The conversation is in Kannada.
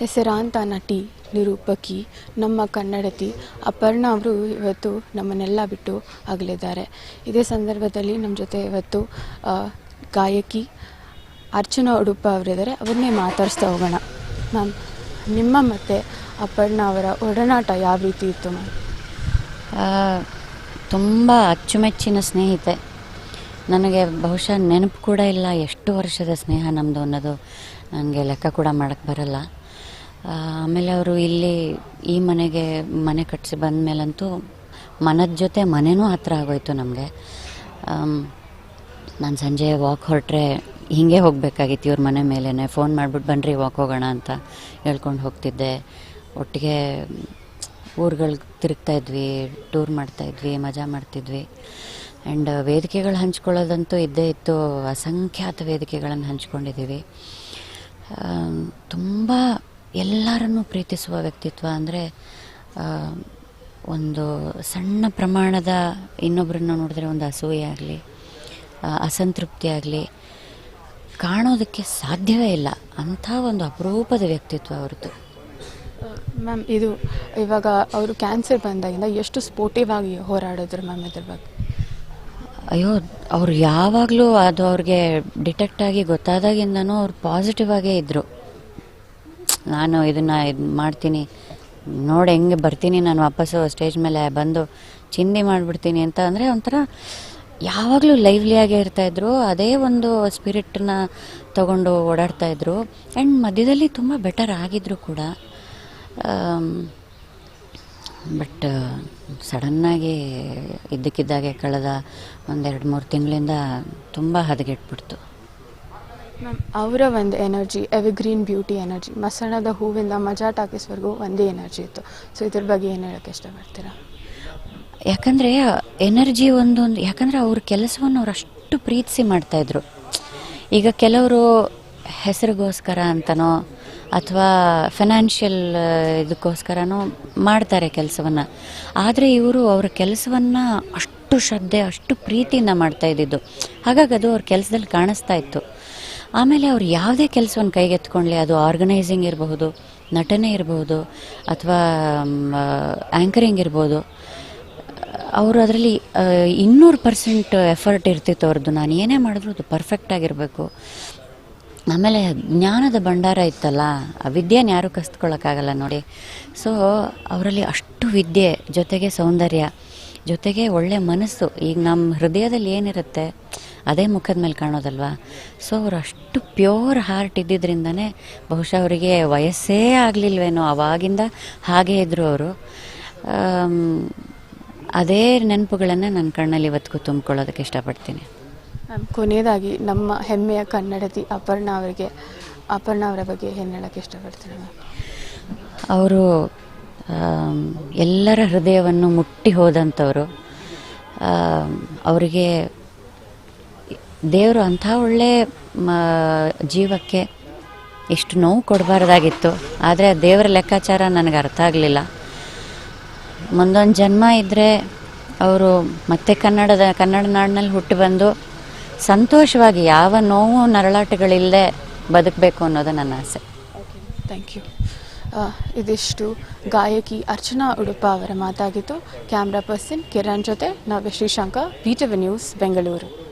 ಹೆಸರಾಂತ ನಟಿ, ನಿರೂಪಕಿ, ನಮ್ಮ ಕನ್ನಡತಿ ಅಪರ್ಣ ಅವರು ಇವತ್ತು ನಮ್ಮನ್ನೆಲ್ಲ ಬಿಟ್ಟು ಅಗಲಿದ್ದಾರೆ. ಇದೇ ಸಂದರ್ಭದಲ್ಲಿ ನಮ್ಮ ಜೊತೆ ಇವತ್ತು ಗಾಯಕಿ ಅರ್ಚನಾ ಉಡುಪ ಅವರಿದ್ದಾರೆ ಅವ್ರನ್ನೇ ಮಾತಾಡಿಸ್ತಾ ಹೋಗೋಣ. ಮ್ಯಾಮ್, ನಿಮ್ಮ ಮತ್ತು ಅಪರ್ಣ ಅವರ ಒಡನಾಟ ಯಾವ ರೀತಿ ಇತ್ತು ಮ್ಯಾಮ್? ತುಂಬ ಅಚ್ಚುಮೆಚ್ಚಿನ ಸ್ನೇಹಿತೆ. ನನಗೆ ಬಹುಶಃ ನೆನಪು ಕೂಡ ಇಲ್ಲ ಎಷ್ಟು ವರ್ಷದ ಸ್ನೇಹ ನಮ್ಮದು ಅನ್ನೋದು. ನನಗೆ ಲೆಕ್ಕ ಕೂಡ ಮಾಡೋಕ್ಕೆ ಬರಲ್ಲ. ಆಮೇಲೆ ಅವರು ಇಲ್ಲಿ ಈ ಮನೆಗೆ ಮನೆ ಕಟ್ಟಿಸಿ ಬಂದ ಮೇಲಂತೂ ಮನದ ಜೊತೆ ಮನೆನೂ ಹತ್ತಿರ ಆಗೋಯ್ತು ನಮಗೆ. ನಾನು ಸಂಜೆ ವಾಕ್ ಹೊರಟ್ರೆ ಹೀಗೆ ಹೋಗಬೇಕಾಗಿತ್ತು ಇವ್ರ ಮನೆ ಮೇಲೇ ಫೋನ್ ಮಾಡಿಬಿಟ್ಟು ಬನ್ನಿರಿ ವಾಕ್ ಹೋಗೋಣ ಅಂತ ಹೇಳ್ಕೊಂಡು ಹೋಗ್ತಿದ್ದೆ. ಒಟ್ಟಿಗೆ ಊರುಗಳಿಗೆ ತಿರುಗ್ತಾ ಇದ್ವಿ ಟೂರ್ ಮಾಡ್ತಾ ಇದ್ವಿ, ಮಜಾ ಮಾಡ್ತಿದ್ವಿ. ಆ್ಯಂಡ್ ವೇದಿಕೆಗಳು ಹಂಚ್ಕೊಳ್ಳೋದಂತೂ ಇದ್ದೇ ಇತ್ತು. ಅಸಂಖ್ಯಾತ ವೇದಿಕೆಗಳನ್ನು ಹಂಚ್ಕೊಂಡಿದ್ದೀವಿ ತುಂಬ ಎಲ್ಲರನ್ನೂ ಪ್ರೀತಿಸುವ ವ್ಯಕ್ತಿತ್ವ ಅಂದರೆ ಒಂದು ಸಣ್ಣ ಪ್ರಮಾಣದ ಇನ್ನೊಬ್ಬರನ್ನ ನೋಡಿದ್ರೆ ಒಂದು ಅಸೂಯೆ ಆಗಲಿ ಅಸಂತೃಪ್ತಿ ಆಗಲಿ ಕಾಣೋದಕ್ಕೆ ಸಾಧ್ಯವೇ ಇಲ್ಲ. ಅಂಥ ಒಂದು ಅಪರೂಪದ ವ್ಯಕ್ತಿತ್ವ ಅವ್ರದ್ದು. ಮ್ಯಾಮ್ ಇದು ಇವಾಗ ಅವರು ಕ್ಯಾನ್ಸರ್ ಬಂದಾಗಿಂದ ಎಷ್ಟು ಸ್ಪೋರ್ಟಿವ್ ಆಗಿ ಹೋರಾಡಿದ್ರು ಮ್ಯಾಮ್ ಇದ್ರ ಬಗ್ಗೆ? ಅಯ್ಯೋ ಅವ್ರು ಯಾವಾಗಲೂ ಅದು ಅವ್ರಿಗೆ ಡಿಟೆಕ್ಟ್ ಆಗಿ ಗೊತ್ತಾದಾಗಿಂದನೂ ಅವ್ರು ಪಾಸಿಟಿವ್ ಆಗೇ ಇದ್ದರು ನಾನು ಇದನ್ನು ಇದು ಮಾಡ್ತೀನಿ. ನೋಡಿ ಹೆಂಗೆ ಬರ್ತೀನಿ ನಾನು ವಾಪಸ್ಸು ಸ್ಟೇಜ್ ಮೇಲೆ ಬಂದು ಚಿಂದಿ ಮಾಡಿಬಿಡ್ತೀನಿ ಅಂತ ಅಂದರೆ ಒಂಥರ ಯಾವಾಗಲೂ ಲೈವ್ಲಿಯಾಗೇ ಇರ್ತಾಯಿದ್ರು ಅದೇ ಒಂದು ಸ್ಪಿರಿಟನ್ನ ತಗೊಂಡು ಓಡಾಡ್ತಾಯಿದ್ರು ಆ್ಯಂಡ್ ಮಧ್ಯದಲ್ಲಿ ತುಂಬ ಬೆಟರ್ ಆಗಿದ್ರು ಕೂಡ. ಬಟ್ ಸಡನ್ನಾಗಿ ಇದ್ದಕ್ಕಿದ್ದಾಗೆ ಕಳೆದ ಒಂದೆರಡು ಮೂರು ತಿಂಗಳಿಂದ ತುಂಬ ಹದಗೆಟ್ಬಿಡ್ತು. ಮ್ಯಾಮ್ ಅವರ ಒಂದು ಎನರ್ಜಿ ಎವರ್ಗ್ರೀನ್ ಬ್ಯೂಟಿ ಎನರ್ಜಿ. ಮಸಣದ ಹೂವಿಂದ ಮಜಾ ಟಾಕೀಸ್ವರೆಗೂ ಒಂದೇ ಎನರ್ಜಿ ಇತ್ತು. ಸೊ ಇದ್ರ ಬಗ್ಗೆ ಏನು ಹೇಳೋಕ್ಕೆ ಇಷ್ಟಪಡ್ತೀರಾ? ಯಾಕಂದರೆ, ಎನರ್ಜಿ ಒಂದೊಂದು, ಯಾಕಂದರೆ ಅವ್ರ ಕೆಲಸವನ್ನು ಅವ್ರು ಅಷ್ಟು ಪ್ರೀತಿಸಿ ಮಾಡ್ತಾಯಿದ್ರು ಈಗ ಕೆಲವರು ಹೆಸರಿಗೋಸ್ಕರ ಅಂತನೋ, ಅಥವಾ ಫಿನಾನ್ಷಿಯಲ್ ಇದಕ್ಕೋಸ್ಕರನೋ ಮಾಡ್ತಾರೆ ಕೆಲಸವನ್ನು. ಆದರೆ ಇವರು ಅವ್ರ ಕೆಲಸವನ್ನು ಅಷ್ಟು ಶ್ರದ್ಧೆ, ಅಷ್ಟು ಪ್ರೀತಿಯಿಂದ ಮಾಡ್ತಾ ಹಾಗಾಗಿ ಅದು ಅವ್ರ ಕೆಲಸದಲ್ಲಿ ಕಾಣಿಸ್ತಾ ಇತ್ತು. ಆಮೇಲೆ ಅವ್ರು ಯಾವುದೇ ಕೆಲಸವನ್ನು ಕೈಗೆತ್ಕೊಳ್ಳಿ ಅದು ಆರ್ಗನೈಸಿಂಗ್ ಇರಬಹುದು, ನಟನೆ ಇರಬಹುದು, ಅಥವಾ ಆ್ಯಂಕರಿಂಗ್ ಇರ್ಬೋದು. ಅವರು ಅದರಲ್ಲಿ ಇನ್ನೂರು ಪರ್ಸೆಂಟ್ ಎಫರ್ಟ್ ಇರ್ತಿತ್ತು ಅವ್ರದ್ದು ನಾನು ಏನೇ ಮಾಡಿದ್ರು ಅದು ಪರ್ಫೆಕ್ಟ್ ಆಗಿರಬೇಕು. ಆಮೇಲೆ ಜ್ಞಾನದ ಭಂಡಾರ ಇತ್ತಲ್ಲ, ಆ ವಿದ್ಯೆನ ಯಾರೂ ಕಸ್ತ್ಕೊಳ್ಳೋಕ್ಕಾಗಲ್ಲ ನೋಡಿ. ಸೊ ಅವರಲ್ಲಿ ಅಷ್ಟು ವಿದ್ಯೆ, ಜೊತೆಗೆ ಸೌಂದರ್ಯ, ಜೊತೆಗೆ ಒಳ್ಳೆ ಮನಸ್ಸು. ಈಗ ನಮ್ಮ ಹೃದಯದಲ್ಲಿ ಏನಿರುತ್ತೆ ಅದೇ ಮುಖದ ಮೇಲೆ ಕಾಣೋದಲ್ವಾ? ಸೊ ಅವರು ಅಷ್ಟು ಪ್ಯೂರ್ ಹಾರ್ಟ್ ಇದ್ದಿದ್ದರಿಂದನೇ ಬಹುಶಃ ಅವರಿಗೆ ವಯಸ್ಸೇ ಆಗಲಿಲ್ವೇನೋ ಅವಾಗಿಂದ ಹಾಗೇ ಇದ್ದರು ಅವರು. ಅದೇ ನೆನಪುಗಳನ್ನು ನನ್ನ ಕಣ್ಣಲ್ಲಿ ಇವತ್ತಿಗೂ ತುಂಬಿಕೊಳ್ಳೋದಕ್ಕೆ ಇಷ್ಟಪಡ್ತೀನಿ. ಕೊನೆಯದಾಗಿ ನಮ್ಮ ಹೆಮ್ಮೆಯ ಕನ್ನಡತಿ ಅಪರ್ಣ ಅವರಿಗೆ ಅಪರ್ಣ ಅವರ ಬಗ್ಗೆ ಏನು ಹೇಳೋಕ್ಕೆ ಇಷ್ಟಪಡ್ತೀನಿ ಅವರು ಎಲ್ಲರ ಹೃದಯವನ್ನು ಮುಟ್ಟಿ ಹೋದಂಥವರು. ಅವರಿಗೆ ದೇವರು ಅಂಥ ಒಳ್ಳೆ ಜೀವಕ್ಕೆ ಇಷ್ಟು ನೋವು ಕೊಡಬಾರ್ದಾಗಿತ್ತು. ಆದರೆ ದೇವರ ಲೆಕ್ಕಾಚಾರ ನನಗೆ ಅರ್ಥ ಆಗಲಿಲ್ಲ. ಮುಂದೊಂದು ಜನ್ಮ ಇದ್ದರೆ ಅವರು ಮತ್ತೆ ಕನ್ನಡದ, ಕನ್ನಡ ನಾಡಿನಲ್ಲಿ ಹುಟ್ಟಿ ಬಂದು ಸಂತೋಷವಾಗಿ ಯಾವ ನೋವು, ನರಳಾಟಗಳಿಲ್ಲದೆ ಬದುಕಬೇಕು ಅನ್ನೋದು ನನ್ನ ಆಸೆ. ಥ್ಯಾಂಕ್ ಯು ಇದಿಷ್ಟು ಗಾಯಕಿ ಅರ್ಚನಾ ಉಡುಪ ಅವರ ಮಾತಾಗಿತ್ತು. ಕ್ಯಾಮ್ರಾ ಪರ್ಸನ್ ಕಿರಣ್ ಜೊತೆ ನಾವು ಶ್ರೀಶಾಂಕ ವಿ ನ್ಯೂಸ್ ಬೆಂಗಳೂರು.